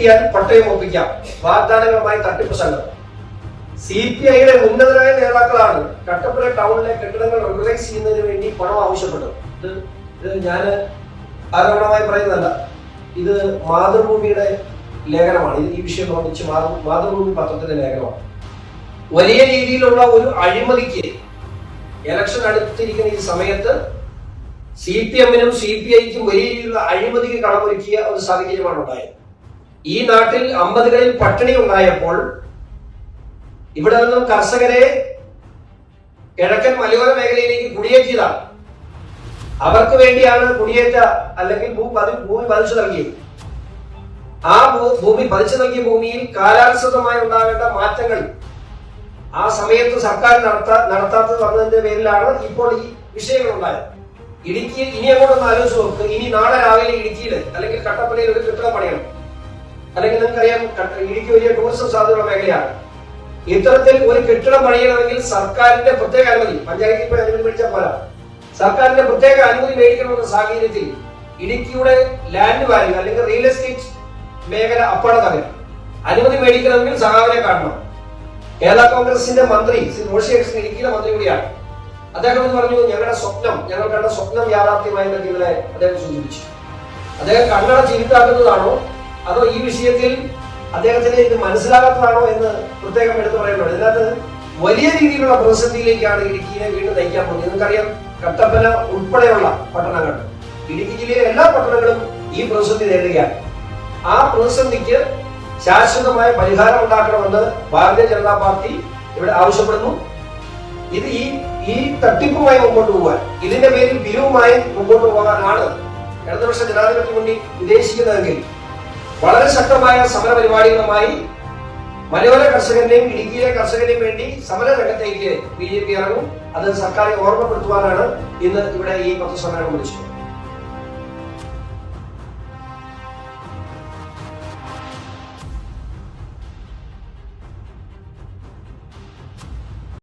കിട്ടിയാൽ പട്ടയം ഒപ്പിക്കാം വാഗ്ദാനങ്ങളുമായി തട്ടിപ്പ് സംഘം. സി പി ഐയുടെ ഉന്നതരായ നേതാക്കളാണ് കട്ടപ്പുര ടൗണിലെ കെട്ടിടങ്ങൾ റെഗുലൈസ് ചെയ്യുന്നതിന് വേണ്ടി പണം ആവശ്യപ്പെട്ടു ഇത് ഇത് ഞാൻ ആരോപണമായി പറയുന്നതല്ല. ഇത് മാതൃഭൂമിയുടെ ലേഖനമാണ്. ഈ വിഷയം സംബന്ധിച്ച് മാതൃ മാതൃഭൂമി പത്രത്തിന്റെ ലേഖനമാണ്. വലിയ രീതിയിലുള്ള ഒരു അഴിമതിക്ക് ഇലക്ഷൻ അടുത്തിരിക്കുന്ന ഈ സമയത്ത് സി പി എമ്മിനും സി പി ഐക്കും വലിയ രീതിയിലുള്ള അഴിമതിക്ക് കളമൊരുക്കിയ ഒരു സാഹചര്യമാണ് ഉണ്ടായത് ഈ നാട്ടിൽ അമ്പതുകളിൽ പട്ടിണി ഉണ്ടായപ്പോൾ ഇവിടെ നിന്നും കർഷകരെ കിഴക്കൻ മലയോര മേഖലയിലേക്ക് കുടിയേറ്റിയതാണ് അവർക്ക് വേണ്ടിയാണ് കുടിയേറ്റ അല്ലെങ്കിൽ ഭൂമി പതിച്ചു നൽകിയത്. ആ ഭൂമി പതിച്ചു നൽകിയ ഭൂമിയിൽ കാലാനുസൃതമായി ഉണ്ടാകേണ്ട മാറ്റങ്ങൾ ആ സമയത്ത് സർക്കാർ നടത്താ നടത്താത്തത് വന്നതിന്റെ പേരിലാണ് ഇപ്പോൾ ഈ വിഷയങ്ങൾ ഉണ്ടായത്. ഇടുക്കിയിൽ ഇനി അങ്ങോട്ടൊന്ന് ആലോചിച്ച് നോക്ക്. ഇനി നാളെ രാവിലെ ഇടുക്കിയിൽ അല്ലെങ്കിൽ കട്ടപ്പനയിൽ ഒരു കെട്ടിടം പണിയണം. അല്ലെങ്കിൽ നിങ്ങൾക്കറിയാം ഇടുക്കി വലിയ ടൂറിസം സാധ്യതയുള്ള മേഖലയാണ്. ഇത്തരത്തിൽ ഒരു കെട്ടിടം പണിയണമെങ്കിൽ സർക്കാരിന്റെ പ്രത്യേക അനുമതി പഞ്ചായത്തിൽ പോയി അനുമതി മേടിച്ചാൽ പോരാ. സർക്കാരിന്റെ പ്രത്യേക അനുമതി മേടിക്കണമെന്ന സാഹചര്യത്തിൽ ഇടുക്കിയുടെ ലാൻഡ് വാല്യൂ അല്ലെങ്കിൽ റിയൽ എസ്റ്റേറ്റ് മേഖല അപ്പാടെ തകരും അനുമതി മേടിക്കണമെങ്കിൽ സഹാവിനെ കാണണം. കേരള കോൺഗ്രസിന്റെ മന്ത്രി ശ്രീ റോഷി കൃഷ്ണൻ ഇടുക്കിയിലെ മന്ത്രി കൂടിയാണ്. അദ്ദേഹം എന്ന് പറഞ്ഞു ഞങ്ങളുടെ സ്വപ്നം ഞങ്ങൾ കണ്ട സ്വപ്നം യാഥാർത്ഥ്യമായി ഇന്നലെ അദ്ദേഹം സൂചിപ്പിച്ചു. അദ്ദേഹം കണ്ണട ചീർത്താക്കുന്നതാണോ അതോ ഈ വിഷയത്തിൽ അദ്ദേഹത്തിന് ഇത് മനസ്സിലാകാത്തതാണോ എന്ന് പ്രത്യേകം എടുത്തു പറയേണ്ടത് ഇതിനകത്ത് വലിയ രീതിയിലുള്ള പ്രതിസന്ധിയിലേക്കാണ് ഇടുക്കിയെ വീണ്ടും നയിക്കാൻ പോകുന്നത്. നിങ്ങൾക്കറിയാം കട്ടപ്പന ഉൾപ്പെടെയുള്ള പട്ടണങ്ങൾ ഇടുക്കി ജില്ലയിലെ എല്ലാ പട്ടണങ്ങളും ഈ പ്രതിസന്ധി നേരിടുകയാണ്. ആ പ്രതിസന്ധിക്ക് ശാശ്വതമായ പരിഹാരം ഉണ്ടാക്കണമെന്ന് ഭാരതീയ ജനതാ പാർട്ടി ഇവിടെ ആവശ്യപ്പെടുന്നു. ഇത് ഈ ഈ തട്ടിപ്പുമായി മുമ്പോട്ട് പോകാൻ ഇതിന്റെ പേരിൽ പിരിവുമായി മുമ്പോട്ട് പോകാനാണ് ഇടതുപക്ഷ ജനാധിപത്യ മുന്നണി ഉദ്ദേശിക്കുന്നതെങ്കിൽ വളരെ ശക്തമായ സമര പരിപാടികളുമായി മലയോര കർഷകന്റെയും ഇടുക്കിയിലെ കർഷകരെയും വേണ്ടി സമര രംഗത്തേക്ക് ബി ജെ പി ഇറങ്ങും. അത് സർക്കാരെ ഓർമ്മപ്പെടുത്തുവാനാണ് ഇന്ന് ഇവിടെ ഈ പത്രസമ്മേളനം വിളിച്ചത്